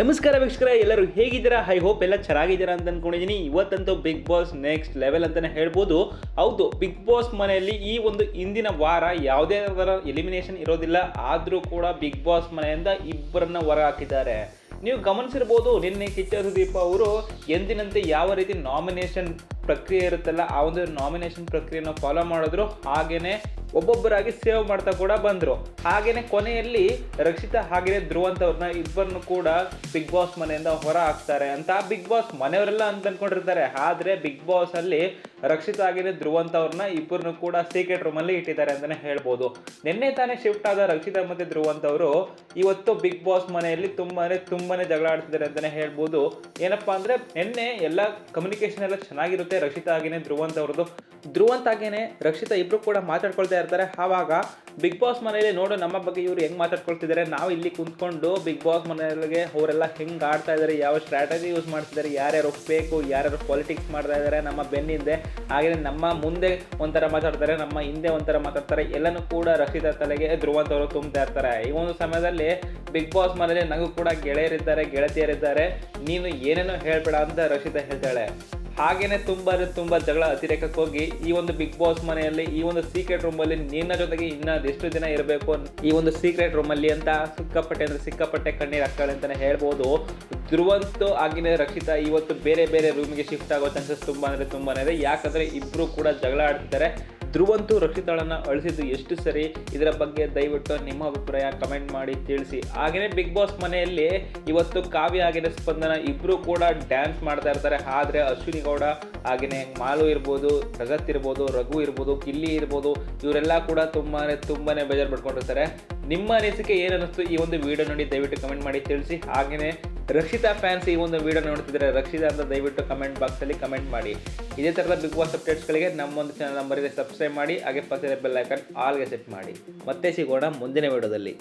ನಮಸ್ಕಾರ ವೀಕ್ಷಕರ, ಎಲ್ಲರೂ ಹೇಗಿದ್ದೀರಾ? ಐ ಹೋಪ್ ಎಲ್ಲ ಚೆನ್ನಾಗಿದ್ದೀರಾ ಅಂತ ಅಂದ್ಕೊಂಡಿದ್ದೀನಿ ಇವತ್ತಂತೂ ಬಿಗ್ ಬಾಸ್ ನೆಕ್ಸ್ಟ್ ಲೆವೆಲ್ ಅಂತಲೇ ಹೇಳ್ಬೋದು. ಹೌದು ಬಿಗ್ ಬಾಸ್ ಮನೆಯಲ್ಲಿ ಈ ಒಂದು ಇಂದಿನ ವಾರ ಯಾವುದೇ ಥರ ಎಲಿಮಿನೇಷನ್ ಇರೋದಿಲ್ಲ. ಆದರೂ ಕೂಡ ಬಿಗ್ ಬಾಸ್ ಮನೆಯಿಂದ ಇಬ್ಬರನ್ನ ಹೊರ ಹಾಕಿದ್ದಾರೆ ನೀವು ಗಮನಿಸಿರ್ಬೋದು, ನಿನ್ನೆ ಕಿಚ್ಚ ಸುದೀಪ್ ಅವರು ಎಂದಿನಂತೆ ಯಾವ ರೀತಿ ನಾಮಿನೇಷನ್ ಪ್ರಕ್ರಿಯೆ ಇರುತ್ತಲ್ಲ, ಆ ಒಂದು ನಾಮಿನೇಷನ್ ಪ್ರಕ್ರಿಯೆನ ಫಾಲೋ ಮಾಡಿದ್ರು. ಹಾಗೇನೆ ಒಬ್ಬೊಬ್ಬರಾಗಿ ಸೇವ್ ಮಾಡ್ತಾ ಕೂಡ ಬಂದರು. ಹಾಗೆಯೇ ಕೊನೆಯಲ್ಲಿ ರಕ್ಷಿತಾ ಧ್ರುವ ಧ್ರುವಂತವ್ರನ್ನ ಇಬ್ಬರನ್ನು ಕೂಡ ಬಿಗ್ ಬಾಸ್ ಮನೆಯಿಂದ ಹೊರ ಹಾಕ್ತಾರೆ. ಅಂತ ಬಿಗ್ ಬಾಸ್ ಮನೆಯವರೆಲ್ಲ ಅಂತ ಅಂದ್ಕೊಂಡಿರ್ತಾರೆ ಆದರೆ ಬಿಗ್ ಬಾಸ್ ಅಲ್ಲಿ ರಕ್ಷಿತಾ ಧ್ರುವ ಅಂತವ್ರನ್ನ ಇಬ್ಬರನ್ನು ಕೂಡ ಸೀಕ್ರೆಟ್ ರೂಮಲ್ಲಿ ಇಟ್ಟಿದ್ದಾರೆ ಅಂತಾನೆ ಹೇಳ್ಬೋದು. ನಿನ್ನೆ ತಾನೇ ಶಿಫ್ಟ್ ಆದ ರಕ್ಷಿತಾ ಮತ್ತೆ ಧ್ರುವಂತವರು ಇವತ್ತು ಬಿಗ್ ಬಾಸ್ ಮನೆಯಲ್ಲಿ ತುಂಬಾನೇ ತುಂಬಾನೇ ಜಗಳ ಆಡ್ತಿದ್ದಾರೆ ಅಂತಾನೆ ಹೇಳ್ಬೋದು. ಏನಪ್ಪಾ ಅಂದ್ರೆ ನಿನ್ನೆ ಎಲ್ಲ ಕಮ್ಯುನಿಕೇಶನ್ ಎಲ್ಲ ಚೆನ್ನಾಗಿರುತ್ತೆ ರಕ್ಷಿತಾ ಆಗಿನೇ ಧ್ರುವಂತವ್ರದ್ದು ಧ್ರುವಂತ ಹಾಗೇನೆ ರಕ್ಷಿತಾ ಇಬ್ರು ಕೂಡ ಮಾತಾಡ್ಕೊಳ್ತಾ ಇರ್ತಾರೆ. ಆವಾಗ ಬಿಗ್ ಬಾಸ್ ಮನೆಯಲ್ಲಿ ನೋಡು ನಮ್ಮ ಬಗ್ಗೆ ಇವರು ಹೆಂಗ್ ಮಾತಾಡ್ಕೊಳ್ತಿದ್ದಾರೆ. ನಾವು ಇಲ್ಲಿ ಕುಂತ್ಕೊಂಡು ಬಿಗ್ ಬಾಸ್ ಮನೆಯಲ್ಲಿಗೆ ಅವರೆಲ್ಲ ಹೆಂಗ್ ಆಡ್ತಾ ಇದ್ದಾರೆ ಯಾವ ಸ್ಟ್ರಾಟಜಿ ಯೂಸ್ ಮಾಡ್ತಿದ್ದಾರೆ ಯಾರ್ಯಾರು ಬೇಕು ಯಾರ್ಯಾರು ಪಾಲಿಟಿಕ್ಸ್ ಮಾಡ್ತಾ ಇದ್ದಾರೆ ನಮ್ಮ ಬೆನ್ನಿಂದೆ. ಹಾಗೆ ನಮ್ಮ ಮುಂದೆ ಒಂಥರ ಮಾತಾಡ್ತಾರೆ, ನಮ್ಮ ಹಿಂದೆ ಒಂಥರ ಮಾತಾಡ್ತಾರೆ. ಎಲ್ಲನೂ ಕೂಡ ರಕ್ಷಿತ ತಲೆಗೆ ಧ್ರುವಂತವರು ತುಂಬ್ತಾ ಇರ್ತಾರೆ. ಈ ಒಂದು ಸಮಯದಲ್ಲಿ ಬಿಗ್ ಬಾಸ್ ಮನೆಯಲ್ಲಿ ನನಗೂ ಕೂಡ ಗೆಳೆಯರಿದ್ದಾರೆ, ಗೆಳತಿಯರಿದ್ದಾರೆ. ನೀನು ಏನೇನೋ ಹೇಳ್ಬೇಡ ಅಂತ ರಕ್ಷಿತ ಹೇಳ್ತಾಳೆ. ಹಾಗೇನೆ ತುಂಬ ಅಂದರೆ ತುಂಬ ಜಗಳ ಅತಿರೇಕಕ್ಕೆ ಹೋಗಿ ಈ ಒಂದು ಬಿಗ್ ಬಾಸ್ ಮನೆಯಲ್ಲಿ, ಈ ಒಂದು ಸೀಕ್ರೆಟ್ ರೂಮ್ ಅಲ್ಲಿ ನಿನ್ನ ಜೊತೆಗೆ ಇನ್ನ ಎಷ್ಟು ದಿನ ಇರಬೇಕು ಈ ಒಂದು ಸೀಕ್ರೆಟ್ ರೂಮ್ ಅಲ್ಲಿ ಅಂತ ಸಿಕ್ಕಾಪಟ್ಟೆ ಅಂದರೆ ಸಿಕ್ಕಾಪಟ್ಟೆ ಕಣ್ಣೀರು ಹಾಕ್ತಾಳೆ ಅಂತಲೇ ಹೇಳ್ಬೋದು. ಧ್ರುವಂತು ಆಗಿನ ರಕ್ಷಿತಾ ಇವತ್ತು ಬೇರೆ ಬೇರೆ ರೂಮಿಗೆ ಶಿಫ್ಟ್ ಆಗೋ ಚಾನ್ಸಸ್ ತುಂಬಾ ಅಂದರೆ ತುಂಬಾ ಇದೆ. ಯಾಕಂದ್ರೆ ಇಬ್ರು ಕೂಡ ಜಗಳ ಆಡ್ತಿದ್ದಾರೆ. ಧ್ರುವಂತು ರಕ್ಷಿತಾಳನ್ನು ಅಳಿಸಿದ್ದು ಎಷ್ಟು ಸರಿ? ಇದರ ಬಗ್ಗೆ ದಯವಿಟ್ಟು ನಿಮ್ಮ ಅಭಿಪ್ರಾಯ ಕಮೆಂಟ್ ಮಾಡಿ ತಿಳಿಸಿ. ಹಾಗೆಯೇ ಬಿಗ್ ಬಾಸ್ ಮನೆಯಲ್ಲಿ ಇವತ್ತು ಕಾವ್ಯ ಆಗಿನ ಸ್ಪಂದನ ಇಬ್ಬರು ಕೂಡ ಡ್ಯಾನ್ಸ್ ಮಾಡ್ತಾ ಇರ್ತಾರೆ. ಆದರೆ ಅಶ್ವಿನಿ ಗೌಡ ಹಾಗೆಯೇ ಮಾಲು ಇರ್ಬೋದು, ರಗತ್ ಇರ್ಬೋದು, ರಘು ಇರ್ಬೋದು, ಕಿಲ್ಲಿ ಇರ್ಬೋದು, ಇವರೆಲ್ಲ ಕೂಡ ತುಂಬಾ ತುಂಬಾ ಬೇಜಾರು ಪಡ್ಕೊಂಡಿರ್ತಾರೆ. ನಿಮ್ಮ ಅನಿಸಿಕೆ ಏನು ಅನ್ನಿಸ್ತು ಈ ಒಂದು ವಿಡಿಯೋ ನೋಡಿ ದಯವಿಟ್ಟು ಕಮೆಂಟ್ ಮಾಡಿ ತಿಳಿಸಿ. ಹಾಗೆಯೇ ರಕ್ಷಿತಾ ಫ್ಯಾನ್ಸ್ ಈ ಒಂದು ವಿಡಿಯೋ ನೋಡ್ತಿದ್ರೆ ರಕ್ಷಿತಾ ಅಂತ ದಯವಿಟ್ಟು ಕಮೆಂಟ್ ಬಾಕ್ಸಲ್ಲಿ ಕಮೆಂಟ್ ಮಾಡಿ. ಇದೇ ಥರದ ಬಿಗ್ ಬಾಸ್ ಅಪ್ಡೇಟ್ಸ್ಗಳಿಗೆ ನಮ್ಮ ಒಂದು ಚಾನಲ್ ನಂಬರ್ ಇದೆ ಸಬ್ಸ್ಕ್ರೈಬ್ ಮಾಡಿ, ಹಾಗೆ ಪಕ್ಕದ ಬೆಲ್ ಐಕನ್ ಆಲ್ಗೆ ಸೆಟ್ ಮಾಡಿ. ಮತ್ತೆ ಸಿಗೋಣ ಮುಂದಿನ ವಿಡಿಯೋದಲ್ಲಿ